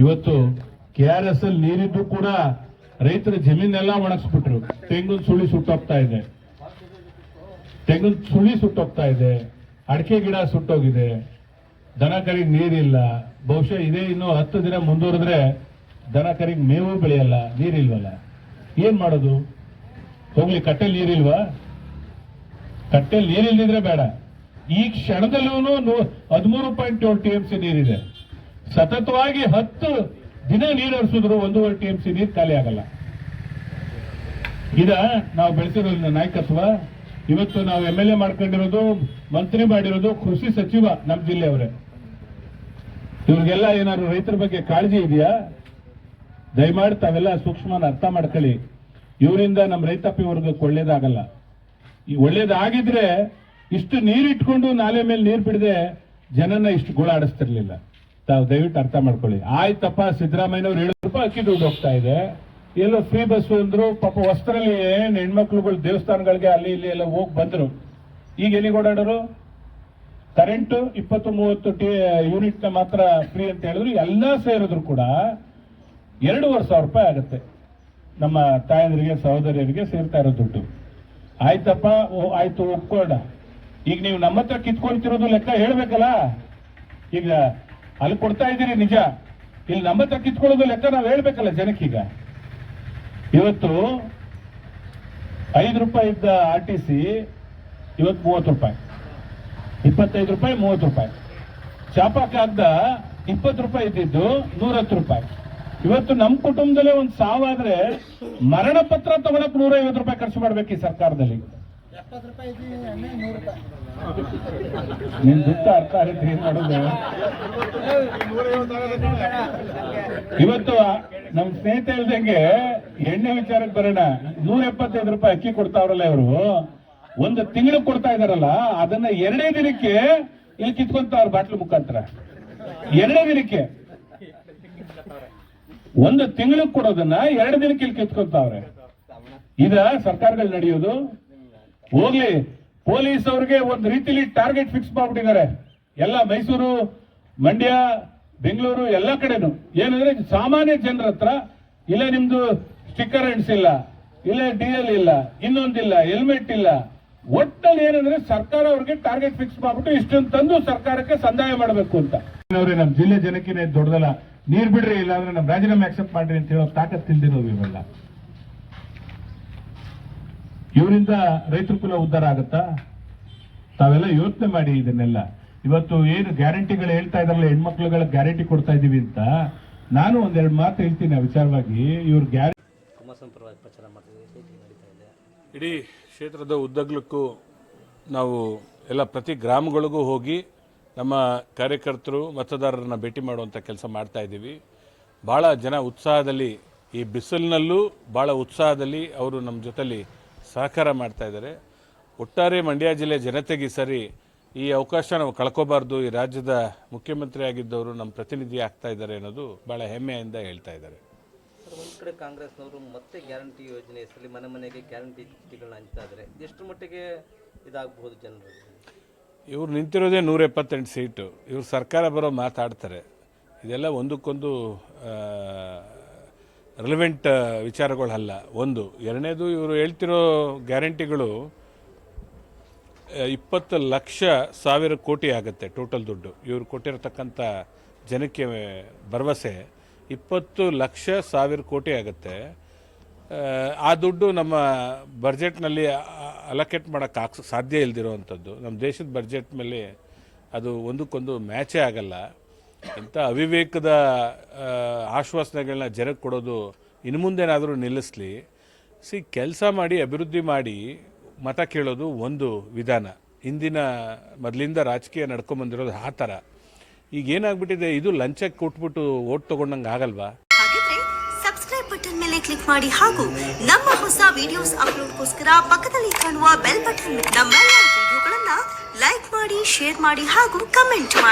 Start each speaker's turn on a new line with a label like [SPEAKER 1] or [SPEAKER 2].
[SPEAKER 1] ಇವತ್ತು K R S ಅಲ್ಲಿ ನೀರಿದ್ದು ಕೂಡ ರೈತರ ಜಮೀನೆಲ್ಲ ಒಣಗಿಸ್ಬಿಟ್ರು. ತೆಂಗಿನ ಸುಳಿ ಸುಟ್ಟೋಗ್ತಾ ಇದೆ. ತೆಂಗಿನ ಸುಳಿ ಸುಟ್ಟೋಗ್ತಾ ಇದೆ. ಅಡಿಕೆ ಗಿಡ ಸುಟ್ಟೋಗಿದೆ. ದನ ಕರಿಗೆ ನೀರಿಲ್ಲ. ಬಹುಶಃ ಇದೇ ಇನ್ನು ಹತ್ತು ದಿನ ಮುಂದುವರೆದ್ರೆ ದನ ಕರಿಗೆ ಮೇವು ಬೆಳೆಯಲ್ಲ, ನೀರಿಲ್ವಲ್ಲ? ಏನ್ ಮಾಡೋದು? ಹೋಗ್ಲಿ ಕಟ್ಟೆ ನೀರಿಲ್ವಾ? ಕಟ್ಟೆಲ್ ನೀರಿಲ್ದಿದ್ರೆ ಬೇಡ. ಈ ಕ್ಷಣದಲ್ಲೂ ಹದಿಮೂರು ಪಾಯಿಂಟ್ ಏಳು ಟಿ ಎಂ ಸಿ ನೀರಿದೆ. ಸತತವಾಗಿ ಹತ್ತು ದಿನ ನೀರು ಹರಿಸಿದ್ರು ಒಂದೂವರೆ ಟಿ ಎಂ ಸಿ ನೀರು ಖಾಲಿ ಆಗಲ್ಲ. ಇದ ನಾವು ಬೆಳೆಸಿರೋ ನಾಯಕತ್ವ, ಇವತ್ತು ನಾವು ಎಂ ಎಲ್ ಎ ಮಾಡ್ಕೊಂಡಿರೋದು, ಮಂತ್ರಿ ಮಾಡಿರೋದು ಕೃಷಿ ಸಚಿವ ನಮ್ಮ ಜಿಲ್ಲೆಯವರೇ. ಇವ್ರಿಗೆಲ್ಲ ಏನಾದ್ರು ರೈತರ ಬಗ್ಗೆ ಕಾಳಜಿ ಇದೆಯಾ? ದಯಮಾಡಿ ತಾವೆಲ್ಲ ಸೂಕ್ಷ್ಮನ ಅರ್ಥ ಮಾಡ್ಕೊಳ್ಳಿ. ಇವರಿಂದ ನಮ್ಮ ರೈತಾಪಿ ವರ್ಗಕ್ಕೆ ಒಳ್ಳೇದಾಗಲ್ಲ. ಈ ಒಳ್ಳೇದಾಗಿದ್ರೆ ಇಷ್ಟು ನೀರಿಟ್ಕೊಂಡು ನಾಲೆ ಮೇಲೆ ನೀರು ಬಿಡದೆ ಜನನ ಇಷ್ಟು ಗುಳಾಡಿಸ್ತಿರ್ಲಿಲ್ಲ. ತಾವು ದಯವಿಟ್ಟು ಅರ್ಥ ಮಾಡ್ಕೊಳ್ಳಿ. ಆಯ್ತಪ್ಪ, ಸಿದ್ದರಾಮಯ್ಯನವ್ರು ಏಳು ರೂಪಾಯಿ ಅಕ್ಕಿ ದುಡ್ಡು ಹೋಗ್ತಾ ಇದೆ. ಎಲ್ಲೋ ಫ್ರೀ ಬಸ್ ಅಂದ್ರು, ಪಾಪ ವಸ್ತ್ರಲ್ಲಿ ಏನು ಹೆಣ್ಮಕ್ಳುಗಳು ದೇವಸ್ಥಾನಗಳಿಗೆ ಅಲ್ಲಿ ಇಲ್ಲಿ ಎಲ್ಲ ಹೋಗಿ ಬಂದ್ರು. ಈಗ ಎಲ್ಲಿಗೆ ಓಡಾಡೋರು? ಕರೆಂಟ್ ಇಪ್ಪತ್ತು ಮೂವತ್ತು ಟಿ ಯೂನಿಟ್ ಮಾತ್ರ ಫ್ರೀ ಅಂತ ಹೇಳಿದ್ರು. ಎಲ್ಲ ಸೇರಿದ್ರು ಕೂಡ ಎರಡೂವರೆ ಸಾವಿರ ರೂಪಾಯಿ ಆಗುತ್ತೆ. ನಮ್ಮ ತಾಯಂದ್ರಿಗೆ, ಸಹೋದರಿಯರಿಗೆ ಸೇರ್ತಾ ಇರೋ ದುಡ್ಡು. ಆಯ್ತಪ್ಪ ಆಯ್ತು ಒಪ್ಕೊಳ್ಳ ಈಗ ನೀವು ನಮ್ಮ ಹತ್ರ ಕಿತ್ಕೊಳ್ತಿರೋದು ಲೆಕ್ಕ ಹೇಳ್ಬೇಕಲ್ಲ? ಈಗ ಅಲ್ಲಿ ಕೊಡ್ತಾ ಇದ್ದೀರಿ ನಿಜ. ಇಲ್ಲಿ ನಮ್ಮ ಹತ್ರ ಲೆಕ್ಕ ನಾವು ಹೇಳ್ಬೇಕಲ್ಲ ಜನಕ್ಕೀಗ. ಇವತ್ತು ಐದು ರೂಪಾಯಿ ಇದ್ದ ಆರ್ ಟಿ ಸಿ ಇವತ್ತು ಮೂವತ್ತು ರೂಪಾಯಿ. ಇಪ್ಪತ್ತೈದು ರೂಪಾಯಿ, ಮೂವತ್ತು ರೂಪಾಯಿ. ಚಾಪಾಕ್ ಹಾಕ್ದ ಇಪ್ಪತ್ತು ರೂಪಾಯಿ ಇದ್ದಿದ್ದು ನೂರತ್ತು ರೂಪಾಯಿ. ಇವತ್ತು ನಮ್ಮ ಕುಟುಂಬದಲ್ಲೇ ಒಂದು ಸಾವಾದ್ರೆ ಮರಣ ಪತ್ರ ತಗೊಳಕ್ ನೂರೈವತ್ತು ರೂಪಾಯಿ ಖರ್ಚು ಮಾಡ್ಬೇಕು ಈ ಸರ್ಕಾರದಲ್ಲಿ. ನಿನ್ ದುಃಖ ಅರ್ಥ ಆಗುತ್ತೆ, ಏನ್ ಮಾಡೋದು? ಇವತ್ತು ನಮ್ ಸ್ನೇಹಿತ ಹೇಳ್ದಂಗೆ ಎಣ್ಣೆ ವಿಚಾರಕ್ಕೆ ಬರೋಣ. ನೂರ ಎಪ್ಪತ್ತೈದು ರೂಪಾಯಿ ಅಕ್ಕಿ ಕೊಡ್ತಾವ್ರಲ್ಲ ಇವರು. ಒಂದು ತಿಂಗಳು ಕೊಡ್ತಾ ಇದಾರಲ್ಲ, ಅದನ್ನ ಎರಡೇ ದಿನಕ್ಕೆ ಇಲ್ಲಿ ಕಿತ್ಕೊಂತಾವ್ರ ಬಾಟ್ಲು ಮುಖಾಂತರ. ಎರಡೇ ದಿನಕ್ಕೆ. ಒಂದು ತಿಂಗಳು ಕೊಡೋದನ್ನ ಎರಡು ದಿನಕ್ಕೆ ಇಲ್ಲಿ ಕಿತ್ಕೊಂತಾವ್ರೆ. ಇದ ಸರ್ಕಾರಗಳು ನಡೆಯೋದು ಹೋಗ್ಲಿ. ಪೊಲೀಸ್ ಅವ್ರಿಗೆ ಒಂದು ರೀತಿಲಿ ಟಾರ್ಗೆಟ್ ಫಿಕ್ಸ್ ಮಾಡ್ಬಿಟ್ಟಿದ್ದಾರೆ. ಎಲ್ಲ ಮೈಸೂರು, ಮಂಡ್ಯ, ಬೆಂಗಳೂರು ಎಲ್ಲ ಕಡೆನು. ಏನಂದ್ರೆ ಸಾಮಾನ್ಯ ಜನರ ಹತ್ರ ಇಲ್ಲ ನಿಮ್ದು ಸ್ಟಿಕ್ಕರ್ ಅಂಟಿಸಿಲ್ಲ ಇಲ್ಲ ಎಲ್ ಇಲ್ಲ ಇನ್ನೊಂದಿಲ್ಲ ಹೆಲ್ಮೆಟ್ ಇಲ್ಲ. ಒಟ್ಟಲ್ಲಿ ಏನಂದ್ರೆ ಸರ್ಕಾರ ಅವ್ರಿಗೆ ಟಾರ್ಗೆಟ್ ಫಿಕ್ಸ್ ಮಾಡ್ಬಿಟ್ಟು ಇಷ್ಟೊಂದು ತಂದು ಸರ್ಕಾರಕ್ಕೆ ಸಂದಾಯ ಮಾಡಬೇಕು ಅಂತ. ನಮ್ಮ ಜಿಲ್ಲೆ ಜನಕ್ಕಿನೇ ದೊಡ್ಡದಲ್ಲ. ನೀರ್ ಬಿಡ್ರಿ ಇಲ್ಲ ಅಂದ್ರೆ ನಮ್ಮ ರಾಜೀನಾಮೆ ಅಕ್ಸೆಪ್ಟ್ ಮಾಡ್ರಿ ಅಂತ ಹೇಳೋ ತಾಕತ್ ತಿಳಿದಿರೋದು ಇವೆಲ್ಲ. ಇವರಿಂದ ರೈತರು ಕುಲ ಉದ್ಧಾರ ಆಗುತ್ತಾ? ತಾವೆಲ್ಲ ಯೋಚನೆ ಮಾಡಿ ಇದನ್ನೆಲ್ಲ. ಇವತ್ತು ಏನು ಗ್ಯಾರಂಟಿಗಳು ಹೇಳ್ತಾ ಇದಾರಲ್ಲ ಹೆಣ್ಮಕ್ಳುಗಳ ಗ್ಯಾರಂಟಿ ಕೊಡ್ತಾ ಇದೀವಿ ಅಂತ. ನಾನು ಒಂದೆರಡು ಮಾತು ಹೇಳ್ತೀನಿ ಆ ವಿಚಾರವಾಗಿ. ಇವ್ರ ಗ್ಯಾರಂಟಿ
[SPEAKER 2] ಪ್ರಚಾರ
[SPEAKER 3] ಇಡೀ ಕ್ಷೇತ್ರದ ಉದ್ದಗಲಕ್ಕೂ ನಾವು ಎಲ್ಲ ಪ್ರತಿ ಗ್ರಾಮಗಳಿಗೂ ಹೋಗಿ ನಮ್ಮ ಕಾರ್ಯಕರ್ತರು ಮತದಾರರನ್ನ ಭೇಟಿ ಮಾಡುವಂಥ ಕೆಲಸ ಮಾಡ್ತಾ ಇದ್ದೀವಿ. ಭಾಳ ಜನ ಉತ್ಸಾಹದಲ್ಲಿ ಈ ಬಿಸಿಲಿನಲ್ಲೂ ಭಾಳ ಉತ್ಸಾಹದಲ್ಲಿ ಅವರು ನಮ್ಮ ಜೊತೆಲಿ ಸಹಕಾರ ಮಾಡ್ತಾ ಇದ್ದಾರೆ. ಒಟ್ಟಾರೆ ಮಂಡ್ಯ ಜಿಲ್ಲೆ ಜನತೆಗೆ ಸರಿ ಈ ಅವಕಾಶ ನಾವು ಕಳ್ಕೋಬಾರ್ದು ಈ ರಾಜ್ಯದ ಮುಖ್ಯಮಂತ್ರಿ ಆಗಿದ್ದವರು ನಮ್ಮ ಪ್ರತಿನಿಧಿ ಆಗ್ತಾ ಇದ್ದಾರೆ ಅನ್ನೋದು ಭಾಳ ಹೆಮ್ಮೆಯಿಂದ ಹೇಳ್ತಾ ಇದ್ದಾರೆ.
[SPEAKER 2] ಒಂದು ಕಡೆ ಕಾಂಗ್ರೆಸ್ನವರು ಮತ್ತೆ ಗ್ಯಾರಂಟಿ ಯೋಜನೆ ಹೆಸರಲ್ಲಿ ಮನೆ ಮನೆಗೆ ಗ್ಯಾರಂಟಿ ಚೀಟಿಗಳನ್ನ ಹಂಚ್ತಾ ಇದ್ದಾರೆ. ಎಷ್ಟು ಮಟ್ಟಿಗೆ ಇದಾಗಬಹುದು ಜನರು?
[SPEAKER 3] ಇವ್ರು ನಿಂತಿರೋದೇ ನೂರ ಎಪ್ಪತ್ತೆಂಟು ಸೀಟು. ಇವ್ರು ಸರ್ಕಾರ ಬರೋ ಮಾತಾಡ್ತಾರೆ. ಇದೆಲ್ಲ ಒಂದಕ್ಕೊಂದು ರಿಲೆವೆಂಟ್ ವಿಚಾರಗಳಲ್ಲ. ಒಂದು ಎರಡನೇದು ಇವರು ಹೇಳ್ತಿರೋ ಗ್ಯಾರಂಟಿಗಳು ಇಪ್ಪತ್ತು ಲಕ್ಷ ಸಾವಿರ ಕೋಟಿ ಆಗುತ್ತೆ ಟೋಟಲ್ ದುಡ್ಡು. ಇವರು ಕೊಟ್ಟಿರತಕ್ಕಂಥ ಜನಕ್ಕೆ ಭರವಸೆ ಇಪ್ಪತ್ತು ಲಕ್ಷ ಸಾವಿರ ಕೋಟಿ ಆಗುತ್ತೆ. ಆ, ದುಡ್ಡು ನಮ್ಮ ಬಜೆಟ್ನಲ್ಲಿ ಅಲೋಕೇಟ್ ಮಾಡೋಕ್ಕೆ ಆಕ್ ಸಾಧ್ಯ ಇಲ್ದಿರೋವಂಥದ್ದು ನಮ್ಮ ದೇಶದ ಬಜೆಟ್ ಮೇಲೆ ಅದು ಒಂದಕ್ಕೊಂದು ಮ್ಯಾಚೇ ಆಗಲ್ಲ. ಇಂಥ ಅವಿವೇಕದ ಆಶ್ವಾಸನೆಗಳನ್ನ ಜನಕ್ಕೆ ಕೊಡೋದು ಇನ್ನು ಮುಂದೇನಾದರೂ ನಿಲ್ಲಿಸಲಿ. ಸಿ, ಕೆಲಸ ಮಾಡಿ, ಅಭಿವೃದ್ಧಿ ಮಾಡಿ ಮತ ಕೇಳೋದು ಒಂದು ವಿಧಾನ. ಇಂದಿನ ಮೊದಲಿಂದ ರಾಜಕೀಯ ನಡ್ಕೊಂಬಂದಿರೋದು ಆ ಥರ. ಈಗ ಏನಾಗ್ಬಿಟ್ಟಿದೆ, ಇದು ಲಂಚಕ್ಕೆ ಕೊಟ್ಬಿಟ್ಟು ಓಟ್ ತಗೊಂಡಂಗೆ ಆಗಲ್ವಾ?
[SPEAKER 4] ಸಬ್ಸ್ಕ್ರೈಬ್ ಬಟನ್ ಮೇಲೆ ಕ್ಲಿಕ್ ಮಾಡಿ ಹಾಗೂ ನಮ್ಮ ಹೊಸ ವಿಡಿಯೋಸ್ ಅಪ್ಲೋಡ್ಗೋಸ್ಕರ ಪಕ್ಕದಲ್ಲಿ ಕಾಣುವ ಬೆಲ್ ಬಟನ್, ನಮ್ಮೆಲ್ಲ ವಿಡಿಯೋಗಳನ್ನ ಲೈಕ್ ಮಾಡಿ, ಶೇರ್ ಮಾಡಿ ಹಾಗೂ ಕಮೆಂಟ್ ಮಾಡಿ.